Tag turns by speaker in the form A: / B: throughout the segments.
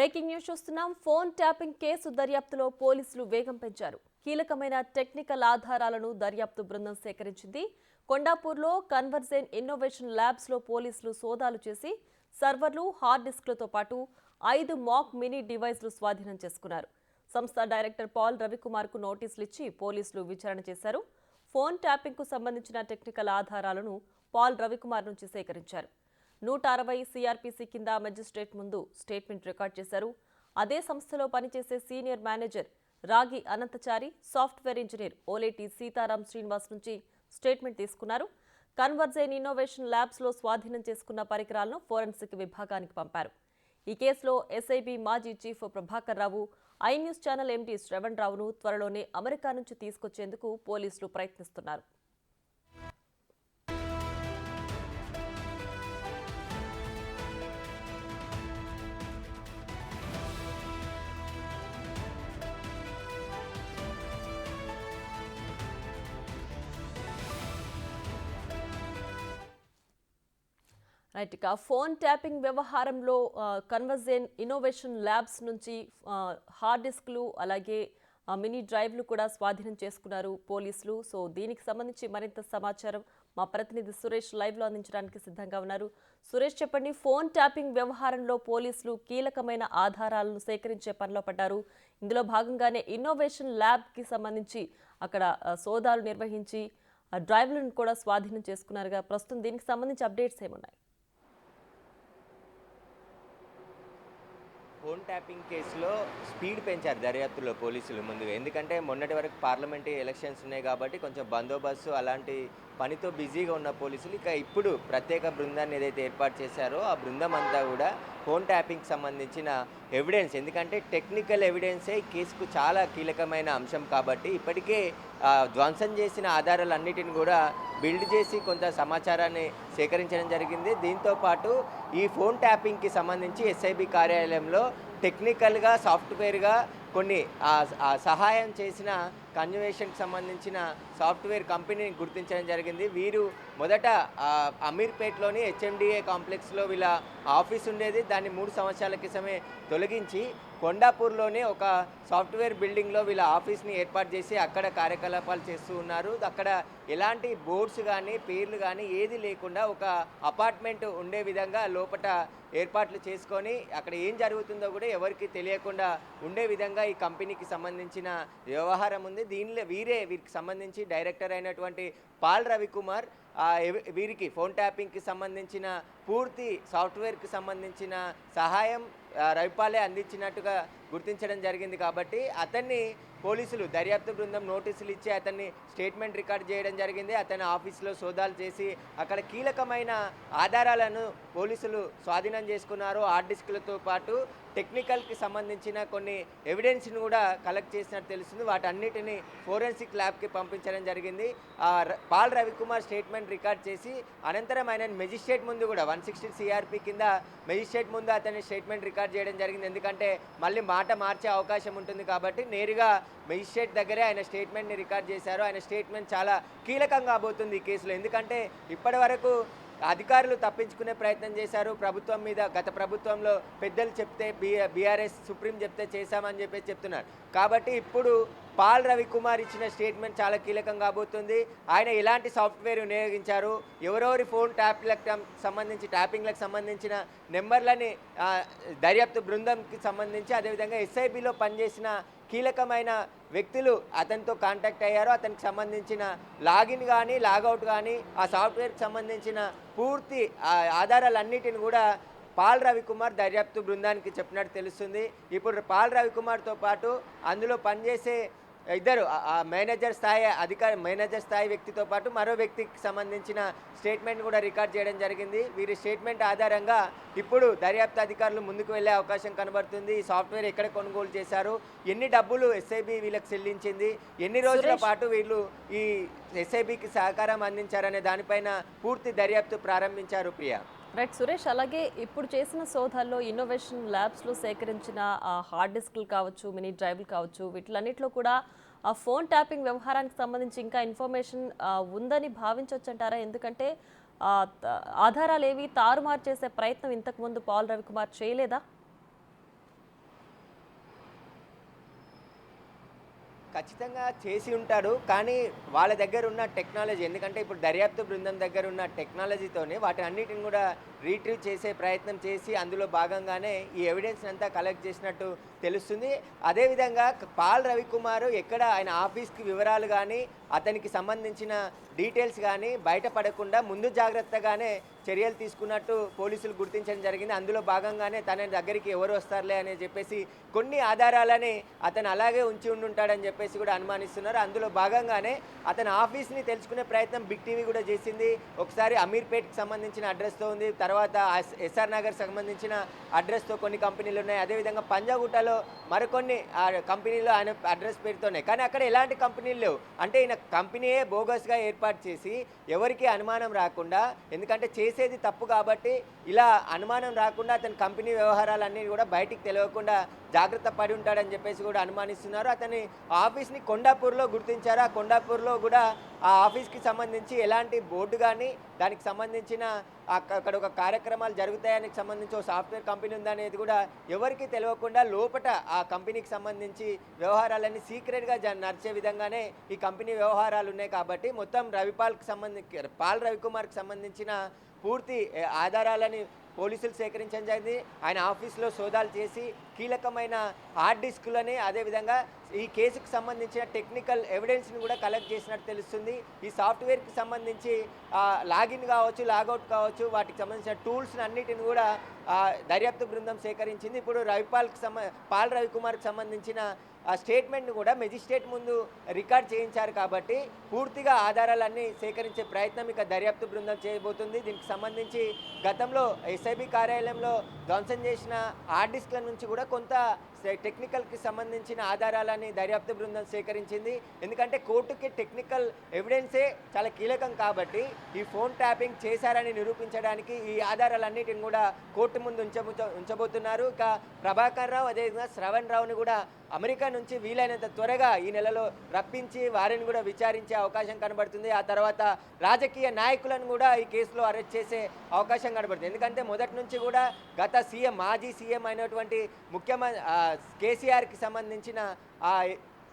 A: Breaking news చూస్తున్నాం. Phone tapping case దర్యాప్తులో పోలీసులు వేగం పెంచారు. కీలకమైన టెక్నికల్ ఆధారాలను దర్యాప్తు బృందం సేకరించింది. కొండాపూర్లో కన్వర్జెన్ ఇన్నోవేషన్ ల్యాబ్స్లో పోలీసులు సోదాలు చేసి సర్వర్లు హార్డ్ డిస్క్లతో పాటు ఐదు మాక్ మినీ డివైస్లు స్వాధీనం చేసుకున్నారు. సంస్థ డైరెక్టర్ పాల్ రవికుమార్కు నోటీసులు ఇచ్చి పోలీసులు విచారణ చేశారు. ఫోన్ ట్యాపింగ్కు సంబంధించిన టెక్నికల్ ఆధారాలను పాల్ రవికుమార్ నుంచి సేకరించారు. నూట అరవై సిఆర్పిసి కింద మెజిస్ట్రేట్ ముందు స్టేట్మెంట్ రికార్డ్ చేశారు. అదే సంస్థలో పనిచేసే senior manager Ragi Anantachari software engineer Oleti Sitaram Srinivas నుంచి స్టేట్మెంట్ తీసుకున్నారు. కన్వర్జైన్ ఇన్నోవేషన్ ల్యాబ్స్లో స్వాధీనం చేసుకున్న పరికరాలను ఫోరెన్సిక్ విభాగానికి పంపారు. ఈ కేసులో ఎస్ఐబి మాజీ chief Prabhakar Rao I news channel MD Shravan రావును త్వరలోనే అమెరికా నుంచి తీసుకొచ్చేందుకు పోలీసులు ప్రయత్నిస్తున్నారు. రైట్ ఇక ఫోన్ ట్యాపింగ్ వ్యవహారంలో కన్వర్జెన్ ఇన్నోవేషన్ ల్యాబ్స్ నుంచి హార్డ్ డిస్క్లు అలాగే మినీ డ్రైవ్లు కూడా స్వాధీనం చేసుకున్నారు పోలీసులు. సో దీనికి సంబంధించి మరింత సమాచారం మా ప్రతినిధి సురేష్ లైవ్లో అందించడానికి సిద్ధంగా ఉన్నారు. సురేష్ చెప్పండి ఫోన్ ట్యాపింగ్ వ్యవహారంలో పోలీసులు కీలకమైన ఆధారాలను సేకరించే పనిలో పడ్డారు. ఇందులో భాగంగానే ఇన్నోవేషన్ ల్యాబ్కి సంబంధించి అక్కడ సోదాలు నిర్వహించి డ్రైవ్లను కూడా స్వాధీనం చేసుకున్నారుగా. ప్రస్తుతం దీనికి సంబంధించి అప్డేట్స్ ఏమున్నాయి?
B: ఫోన్ ట్యాపింగ్ కేసులో స్పీడ్ పెంచారు దర్యాప్తులో పోలీసులు ముందుగా. ఎందుకంటే మొన్నటి వరకు పార్లమెంటరీ ఎలక్షన్స్ ఉన్నాయి కాబట్టి కొంచెం బందోబస్తు అలాంటి పనితో బిజీగా ఉన్న పోలీసులు ఇక ఇప్పుడు ప్రత్యేక బృందాన్ని ఏదైతే ఏర్పాటు చేశారో ఆ బృందం అంతా కూడా ఫోన్ ట్యాపింగ్కి సంబంధించిన ఎవిడెన్స్ ఎందుకంటే టెక్నికల్ ఎవిడెన్సే ఈ కేసుకు చాలా కీలకమైన అంశం కాబట్టి ఇప్పటికే ధ్వంసం చేసిన ఆధారాలన్నిటిని కూడా బిల్డ్ చేసి కొంత సమాచారాన్ని సేకరించడం జరిగింది. దీంతో పాటు ఈ ఫోన్ ట్యాపింగ్కి సంబంధించి ఎస్ఐబి కార్యాలయంలో టెక్నికల్గా సాఫ్ట్వేర్గా కొన్ని సహాయం చేసిన కన్జర్వేషన్కి సంబంధించిన సాఫ్ట్వేర్ కంపెనీని గుర్తించడం జరిగింది. వీరు మొదట అమీర్పేట్లోని హెచ్ఎండిఏ కాంప్లెక్స్లో వీళ్ళ ఆఫీస్ ఉండేది. దాన్ని మూడు సంవత్సరాల క్రితమే తొలగించి కొండాపూర్లోనే ఒక సాఫ్ట్వేర్ బిల్డింగ్లో వీళ్ళ ఆఫీస్ని ఏర్పాటు చేసి అక్కడ కార్యకలాపాలు చేస్తూ ఉన్నారు. అక్కడ ఎలాంటి బోర్డ్స్ కానీ పేర్లు కానీ ఏది లేకుండా ఒక అపార్ట్మెంట్ ఉండే విధంగా లోపట ఏర్పాట్లు చేసుకొని అక్కడ ఏం జరుగుతుందో కూడా ఎవరికి తెలియకుండా ఉండే విధంగా ఈ కంపెనీకి సంబంధించిన వ్యవహారం ఉంది. దీనిలో వీరే వీరికి సంబంధించి డైరెక్టర్ అయినటువంటి పాల్ రవికుమార్ వీరికి ఫోన్ ట్యాపింగ్కి సంబంధించిన పూర్తి సాఫ్ట్వేర్కి సంబంధించిన సహాయం రవిపాలే అందించినట్టుగా గుర్తించడం జరిగింది కాబట్టి అతన్ని పోలీసులు దర్యాప్తు బృందం నోటీసులు ఇచ్చి అతన్ని స్టేట్మెంట్ రికార్డ్ చేయడం జరిగింది. అతని ఆఫీస్లో సోదాలు చేసి అక్కడ కీలకమైన ఆధారాలను పోలీసులు స్వాధీనం చేసుకున్నారు. హార్డ్ డిస్క్లతో పాటు టెక్నికల్కి సంబంధించిన కొన్ని ఎవిడెన్స్ని కూడా కలెక్ట్ చేసినట్టు తెలుస్తుంది. వాటన్నిటిని ఫోరెన్సిక్ ల్యాబ్కి పంపించడం జరిగింది. ఆ, పాల్ రవికుమార్ స్టేట్మెంట్ రికార్డ్ చేసి అనంతరం ఆయన మెజిస్ట్రేట్ ముందు కూడా వన్ సిక్స్టీ సిఆర్పి కింద మెజిస్ట్రేట్ ముందు అతని స్టేట్మెంట్ రికార్డ్ చేయడం జరిగింది. ఎందుకంటే మళ్ళీ మాట మార్చే అవకాశం ఉంటుంది కాబట్టి నేరుగా మెజిస్ట్రేట్ దగ్గరే ఆయన స్టేట్మెంట్ని రికార్డ్ చేశారు. ఆయన స్టేట్మెంట్ చాలా కీలకం కాబోతుంది ఈ కేసులో. ఎందుకంటే ఇప్పటి వరకు అధికారులు తప్పించుకునే ప్రయత్నం చేశారు. ప్రభుత్వం మీద గత ప్రభుత్వంలో పెద్దలు చెప్తే బి బీఆర్ఎస్ సుప్రీం చెప్తే చేశామని చెప్పేసి చెప్తున్నారు. కాబట్టి ఇప్పుడు పాల్ రవికుమార్ ఇచ్చిన స్టేట్మెంట్ చాలా కీలకం కాబోతుంది. ఆయన ఎలాంటి సాఫ్ట్వేర్ వినియోగించారు? ఎవరెవరి ఫోన్ ట్యాప్లకు సంబంధించి ట్యాపింగ్లకు సంబంధించిన నెంబర్లని దర్యాప్తు బృందంకి సంబంధించి అదేవిధంగా ఎస్ఐబిలో పనిచేసిన కీలకమైన వ్యక్తులు అతనితో కాంటాక్ట్ అయ్యారు. అతనికి సంబంధించిన లాగిన్ కానీ లాగౌట్ కానీ ఆ సాఫ్ట్వేర్కి సంబంధించిన పూర్తి ఆ ఆధారాలన్నిటిని కూడా పాల్ రవికుమార్ దర్యాప్తు బృందానికి చెప్పినట్టు తెలుస్తుంది. ఇప్పుడు పాల్ రవికుమార్తో పాటు అందులో పనిచేసే ఇద్దరు ఆ- మేనేజర్ స్థాయి అధికారి మేనేజర్ స్థాయి వ్యక్తితో పాటు మరో వ్యక్తికి సంబంధించిన స్టేట్మెంట్ కూడా రికార్డ్ చేయడం జరిగింది. వీరి స్టేట్మెంట్ ఆధారంగా ఇప్పుడు దర్యాప్తు అధికారులు ముందుకు వెళ్ళే అవకాశం కనబడుతుంది. ఈ సాఫ్ట్వేర్ ఎక్కడ కొనుగోలు చేశారు ఎన్ని డబ్బులు ఎస్ఐబి వీళ్ళకి చెల్లించింది ఎన్ని రోజుల. పాటు వీళ్ళు ఈ ఎస్ఐబికి సహకారం అందించారనే దానిపైన పూర్తి దర్యాప్తు ప్రారంభించారు ప్రియా.
A: రైట్ సురేష్ అలాగే ఇప్పుడు చేసిన సోదాల్లో ఇన్నోవేషన్ ల్యాబ్స్లో సేకరించిన హార్డ్ డిస్క్లు కావచ్చు మినీ డ్రైవ్లు కావచ్చు వీటిలన్నిటిలో కూడా ఆ ఫోన్ ట్యాపింగ్ వ్యవహారానికి సంబంధించి ఇంకా ఇన్ఫర్మేషన్ ఉందని భావించవచ్చంటారా ఎందుకంటే ఆధారాలు ఏవి తారుమారు చేసే ప్రయత్నం ఇంతకుముందు పాల్ రవికుమార్ చేయలేదా?
B: ఖచ్చితంగా చేసి ఉంటారు కానీ వాళ్ళ దగ్గర ఉన్న టెక్నాలజీ ఎందుకంటే ఇప్పుడు దర్యాప్తు బృందం దగ్గర ఉన్న టెక్నాలజీతోనే వాటి అన్నిటిని కూడా రీట్రీవ్ చేసే ప్రయత్నం చేసి అందులో భాగంగానే ఈ ఎవిడెన్స్ అంతా కలెక్ట్ చేసినట్టు తెలుస్తుంది. అదేవిధంగా పాల్ రవికుమార్ ఎక్కడ ఆయన ఆఫీస్కి వివరాలు కానీ అతనికి సంబంధించిన డీటెయిల్స్ కానీ బయటపడకుండా ముందు జాగ్రత్తగానే చర్యలు తీసుకున్నట్టు పోలీసులు గుర్తించడం జరిగింది. అందులో భాగంగానే తన దగ్గరికి ఎవరు వస్తారులే అని చెప్పేసి కొన్ని ఆధారాలని అతను అలాగే ఉంచి ఉండుంటాడని చెప్పేసి కూడా అనుమానిస్తున్నారు. అందులో భాగంగానే అతని ఆఫీస్ని తెలుసుకునే ప్రయత్నం బిగ్ టీవీ కూడా చేసింది. ఒకసారి అమీర్పేట్కి సంబంధించిన అడ్రస్తో ఉంది. తర్వాత ఎస్ఆర్ నగర్ సంబంధించిన అడ్రస్తో కొన్ని కంపెనీలు ఉన్నాయి. అదేవిధంగా పంజాగుట్టలో మరికొన్ని ఆ కంపెనీలు ఆయన అడ్రస్ పేరుతోనే. కానీ అక్కడ ఎలాంటి కంపెనీలు లేవు. అంటే ఈయన కంపెనీయే బోగస్గా ఏర్పాటు చేసి ఎవరికి అనుమానం రాకుండా ఎందుకంటే చేసేది తప్పు కాబట్టి ఇలా అనుమానం రాకుండా అతని కంపెనీ వ్యవహారాలన్నీ కూడా బయటికి తెలియకుండా జాగ్రత్త పడి ఉంటాడని చెప్పేసి కూడా అనుమానిస్తున్నారు. అతని ఆఫీస్ని కొండాపూర్లో గుర్తించారు. ఆ కొండాపూర్లో కూడా ఆ ఆఫీస్కి సంబంధించి ఎలాంటి బోర్డు కానీ దానికి సంబంధించిన అక్కడ ఒక కార్యక్రమాలు జరుగుతాయనికి సంబంధించి ఒక సాఫ్ట్వేర్ కంపెనీ ఉందనేది కూడా ఎవరికి తెలియకుండా లోపట ఆ కంపెనీకి సంబంధించి వ్యవహారాలన్నీ సీక్రెట్గా నడిచే విధంగానే ఈ కంపెనీ వ్యవహారాలు ఉన్నాయి కాబట్టి మొత్తం రవిపాల్కి సంబంధించి పాల్ రవికుమార్కి సంబంధించిన పూర్తి ఆధారాలని పోలీసులు సేకరించడం జరిగింది. ఆయన ఆఫీస్లో సోదాలు చేసి కీలకమైన హార్డ్ డిస్కులని అదేవిధంగా ఈ కేసుకు సంబంధించిన టెక్నికల్ ఎవిడెన్స్ని కూడా కలెక్ట్ చేసినట్టు తెలుస్తుంది. ఈ సాఫ్ట్వేర్కి సంబంధించి లాగిన్ కావచ్చు లాగౌట్ కావచ్చు వాటికి సంబంధించిన టూల్స్ని అన్నిటిని కూడా దర్యాప్తు బృందం సేకరించింది. ఇప్పుడు రవిపాల్కి సంబ పాల్ రవికుమార్కి సంబంధించిన ఆ స్టేట్మెంట్ని కూడా మెజిస్ట్రేట్ ముందు రికార్డ్ చేయించారు కాబట్టి పూర్తిగా ఆధారాలన్నీ సేకరించే ప్రయత్నం ఇక దర్యాప్తు బృందం చేయబోతుంది. దీనికి సంబంధించి గతంలో ఎస్ఐబి కార్యాలయంలో ధ్వంసం చేసిన హార్డ్ డిస్క్ల నుంచి కూడా కొంత టెక్నికల్కి సంబంధించిన ఆధారాలని దర్యాప్తు బృందం సేకరించింది. ఎందుకంటే కోర్టుకి టెక్నికల్ ఎవిడెన్సే చాలా కీలకం కాబట్టి ఈ ఫోన్ ట్యాపింగ్ చేశారని నిరూపించడానికి ఈ ఆధారాలన్నిటిని కూడా కోర్టు ముందు ఉంచబో ఉంచబోతున్నారు. ఇక ప్రభాకర్ రావు అదేవిధంగా శ్రవణ్ రావుని కూడా అమెరికా నుంచి వీలైనంత త్వరగా ఈ నెలలో రప్పించి వారిని కూడా విచారించే అవకాశం కనబడుతుంది. ఆ తర్వాత రాజకీయ నాయకులను కూడా ఈ కేసులో అరెస్ట్ చేసే అవకాశం కనబడుతుంది. ఎందుకంటే మొదటి నుంచి కూడా గత సీఎం మాజీ సీఎం అయినటువంటి ముఖ్యమంత్రి కేసీఆర్కి సంబంధించిన ఆ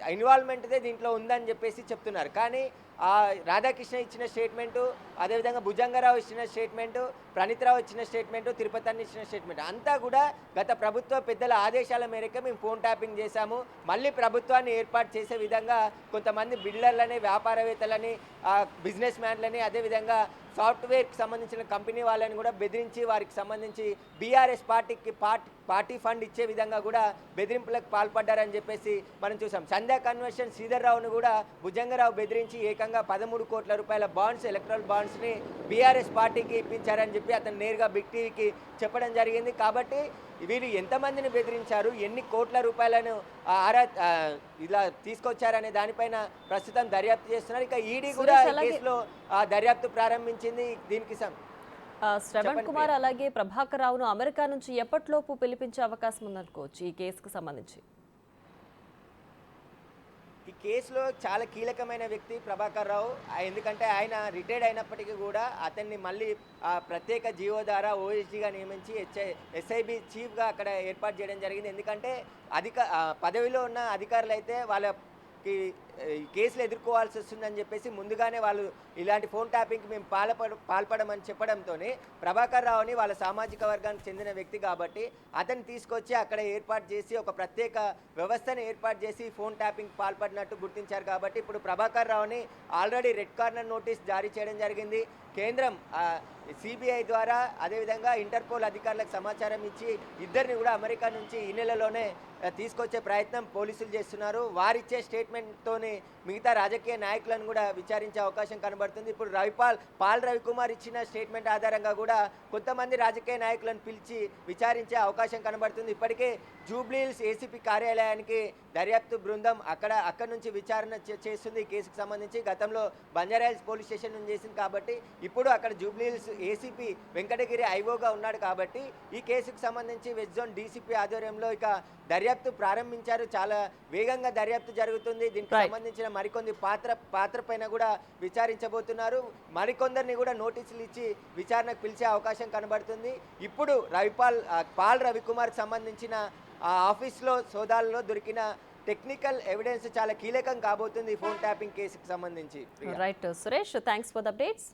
B: ఇన్వాల్వ్మెంట్దే దీంట్లో ఉందని చెప్పేసి చెప్తున్నారు. కానీ రాధాకృష్ణ ఇచ్చిన స్టేట్మెంటు అదేవిధంగా భుజంగరావు ఇచ్చిన స్టేట్మెంటు ప్రణిత్రావు ఇచ్చిన స్టేట్మెంటు తిరుపతి అన్న ఇచ్చిన స్టేట్మెంట్. అంతా కూడా గత ప్రభుత్వ పెద్దల ఆదేశాల మేరకు మేము ఫోన్ ట్యాపింగ్ చేశాము. మళ్ళీ ప్రభుత్వాన్ని ఏర్పాటు చేసే విధంగా కొంతమంది బిల్డర్లని వ్యాపారవేత్తలని బిజినెస్ మ్యాన్లని అదేవిధంగా సాఫ్ట్వేర్కి సంబంధించిన కంపెనీ వాళ్ళని కూడా బెదిరించి వారికి సంబంధించి బీఆర్ఎస్ పార్టీకి పార్టీ పార్టీ ఫండ్ ఇచ్చే విధంగా కూడా బెదిరింపులకు పాల్పడ్డారని చెప్పేసి మనం చూసాం. సంధ్యా కన్వెన్షన్ శ్రీధర్ రావును కూడా భుజంగరావు బెదిరించి ఏకంగా పదమూడు కోట్ల రూపాయల బాండ్స్ ఎలక్ట్రల్ బాండ్స్ని బీఆర్ఎస్ పార్టీకి ఇప్పించారని చెప్పి అతను నేరుగా బిగ్ టీవీకి చెప్పడం జరిగింది. కాబట్టి వీళ్ళు ఎంతమందిని బెదిరించారు? ఎన్ని కోట్ల రూపాయలను ఆరా ఇలా తీసుకొచ్చారనే దానిపైన ప్రస్తుతం దర్యాప్తు చేస్తున్నారు. ఇక ఈడీ కూడా కేసులో దర్యాప్తు ప్రారంభించింది దీనికి
A: శ్రవణ్ కుమార్ అలాగే ప్రభాకర్ రావును అమెరికా నుంచి ఎప్పటిలోపు పిలిపించే అవకాశం ఉందనుకోవచ్చు ఈ కేసుకు సంబంధించి?
B: ఈ కేసులో చాలా కీలకమైన వ్యక్తి ప్రభాకర్ రావు. ఎందుకంటే ఆయన రిటైర్డ్ అయినప్పటికీ కూడా అతన్ని మళ్ళీ ప్రత్యేక జీవో ద్వారా ఓఎస్డీగా నియమించి హెచ్ఐ ఎస్ఐబి చీఫ్గా అక్కడ ఏర్పాటు చేయడం జరిగింది. ఎందుకంటే అధిక పదవిలో ఉన్న అధికారులు అయితే వాళ్ళకి కేసులు ఎదుర్కోవాల్సి వస్తుందని చెప్పేసి ముందుగానే వాళ్ళు ఇలాంటి ఫోన్ ట్యాపింగ్కి మేము పాల్పడ పాల్పడమని చెప్పడంతోనే ప్రభాకర్ రావుని వాళ్ళ సామాజిక వర్గానికి చెందిన వ్యక్తి కాబట్టి అతన్ని తీసుకొచ్చి అక్కడ ఏర్పాటు చేసి ఒక ప్రత్యేక వ్యవస్థను ఏర్పాటు చేసి ఫోన్ ట్యాపింగ్ పాల్పడినట్టు గుర్తించారు కాబట్టి ఇప్పుడు ప్రభాకర్ రావుని ఆల్రెడీ రెడ్ కార్నర్ నోటీస్ జారీ చేయడం జరిగింది. కేంద్రం సిబిఐ ద్వారా అదేవిధంగా ఇంటర్పోల్ అధికారులకు సమాచారం ఇచ్చి ఇద్దరిని కూడా అమెరికా నుంచి ఈ నెలలోనే తీసుకొచ్చే ప్రయత్నం పోలీసులు చేస్తున్నారు. వారిచ్చే తీసుకొని మిగతా రాజకీయ నాయకులను కూడా విచారించే అవకాశం కనబడుతుంది. ఇప్పుడు రవిపాల్ పాల్ రవికుమార్ ఇచ్చిన స్టేట్మెంట్ ఆధారంగా కూడా కొంతమంది రాజకీయ నాయకులను పిలిచి విచారించే అవకాశం కనబడుతుంది. ఇప్పటికే జూబ్లీహిల్స్ ఏసీపీ కార్యాలయానికి దర్యాప్తు బృందం అక్కడ అక్కడ నుంచి విచారణ చేస్తుంది. ఈ కేసుకు సంబంధించి గతంలో బంజారాహిల్స్ పోలీస్ స్టేషన్ నుంచి చేసింది కాబట్టి ఇప్పుడు అక్కడ జూబ్లీహిల్స్ ఏసీపీ వెంకటగిరి ఐఓగా ఉన్నాడు కాబట్టి ఈ కేసుకు సంబంధించి వెస్ట్ జోన్ డీసీపీ ఆధ్వర్యంలో ఇక దర్యాప్తు ప్రారంభించారు. చాలా వేగంగా దర్యాప్తు జరుగుతుంది. దీనికి సంబంధించిన మరికొన్ని పాత్ర పాత్ర పైన కూడా విచారించబోతున్నారు. మరికొందరిని కూడా నోటీసులు ఇచ్చి విచారణకు పిలిచే అవకాశం కనబడుతుంది. ఇప్పుడు రవిపాల్ పాల్ రవికుమార్ సంబంధించిన ఆ ఆఫీస్లో సోదాల్లో దొరికిన టెక్నికల్ ఎవిడెన్స్ చాలా కీలకం కాబోతుంది ఫోన్ ట్యాపింగ్ కేసుకి సంబంధించి.
A: Right Suresh thanks for the updates